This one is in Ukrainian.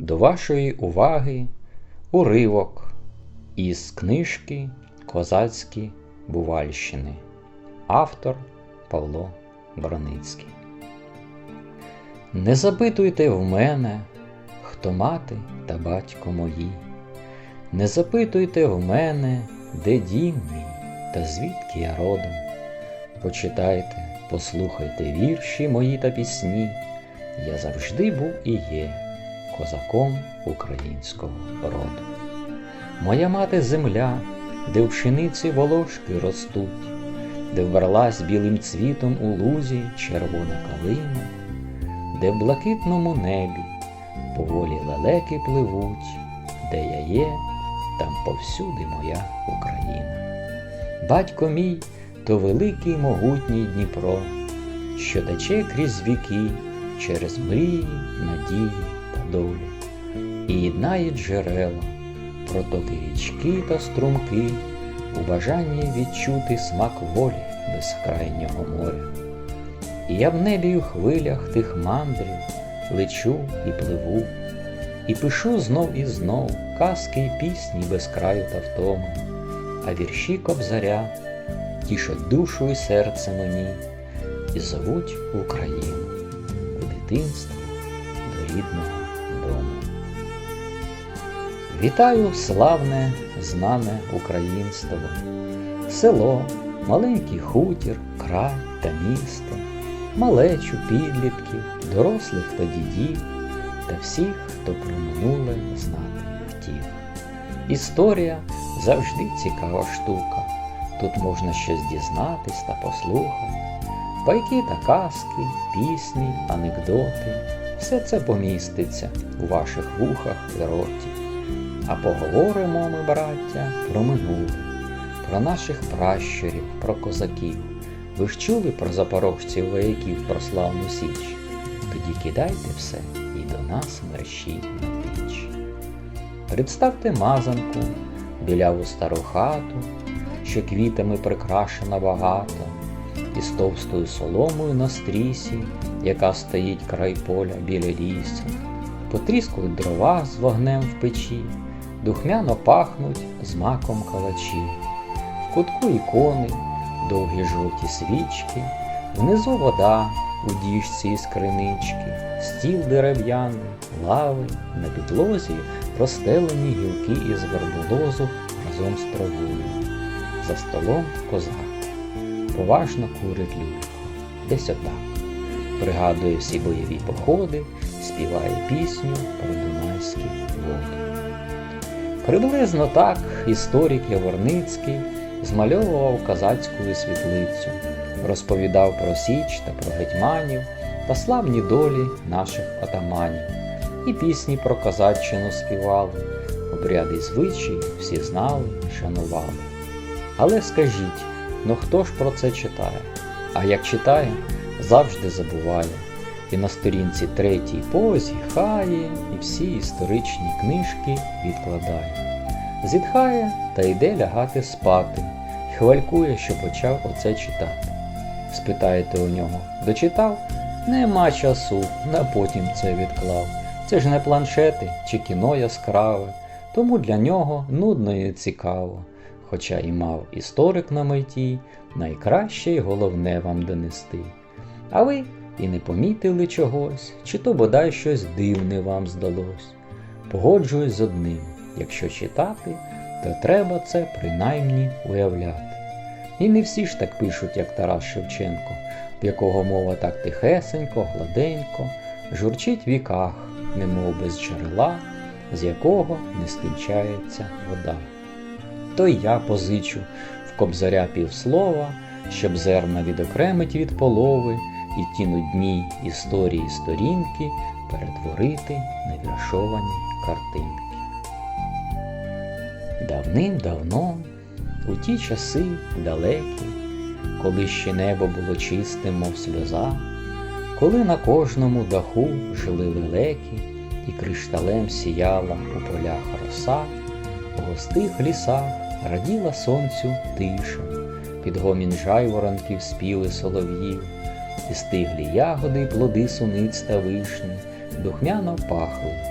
До вашої уваги уривок із книжки Козацькі Бувальщини. Автор Павло Броницький. Не запитуйте в мене, хто мати та батько мої. Не запитуйте в мене, де дім мій та звідки я родом. Почитайте, послухайте вірші мої та пісні. Я завжди був і є козаком українського роду. Моя мати земля, де в пшениці волошки ростуть, де вбралась білим цвітом у лузі червона калина, де в блакитному небі поволі лелеки пливуть, де я є, там повсюди моя Україна. Батько мій то великий могутній Дніпро, що тече крізь віки через мрії, надії долі, і єднає джерела, протоки річки та струмки, у бажанні відчути смак волі безкрайнього моря. І я в небі у хвилях тих мандрів лечу і пливу, і пишу знов і знов казки й пісні без краю та втоми, а вірші кобзаря тішать душу і серце мені і зовуть Україну, в дитинство до рідного дому. Вітаю славне, знане українство, село, маленький хутір, край та місто, малечу підлітків, дорослих та дідів та всіх, хто про минуле знати хотів. Історія завжди цікава штука. Тут можна щось дізнатись та послухати. Байки та казки, пісні, анекдоти, все це поміститься у ваших вухах і роті. А поговоримо ми, браття, про минуле, про наших пращурів, про козаків. Ви ж чули про запорожців вояків про славну січ? Тоді кидайте все і до нас мерщі на піч. Представте мазанку, біляву стару хату, що квітами прикрашена багато, із товстою соломою на стрісі, яка стоїть край поля біля лісу, потріскують дрова з вогнем в печі, духмяно пахнуть з маком калачі, в кутку ікони, довгі жовті свічки, внизу вода у діжці із кринички, стіл дерев'яний, лави, на підлозі розстелені гілки із верболозу разом з травою. За столом козак поважно курить люльку, десь отак. Пригадує всі бойові походи, співає пісню про Дунайські води. Приблизно так історик Яворницький змальовував козацьку світлицю, розповідав про Січ та про гетьманів та славні долі наших отаманів, і пісні про козаччину співали, обряди звичаї всі знали, шанували. Але скажіть, ну хто ж про це читає? А як читає, завжди забуває, і на сторінці третій позіхає, і всі історичні книжки відкладає. Зітхає та йде лягати спати, й хвалькує, що почав оце читати. Спитаєте у нього, дочитав? Нема часу, на потім це відклав. Це ж не планшети чи кіно яскраве, тому для нього нудно і цікаво хоча і мав історик на меті, найкраще й головне вам донести. А ви і не помітили чогось, чи то бодай щось дивне вам здалось. Погоджуюсь з одним, якщо читати, то треба це принаймні уявляти. І не всі ж так пишуть, як Тарас Шевченко, в якого мова так тихесенько, гладенько, журчить в віках, немов без джерела, з якого не скінчається вода то й я позичу в кобзаря півслова, щоб зерна відокремить від полови і ті нудні історії сторінки перетворити на віршовані картинки. Давним-давно, у ті часи далекі, коли ще небо було чистим, мов сльоза, коли на кожному даху жили лелеки і кришталем сіяла у полях роса, у густих лісах раділа сонцю тиша, під гомін жайворонків спіли солов'їв, і стиглі ягоди плоди суниць та вишні, духмяно пахли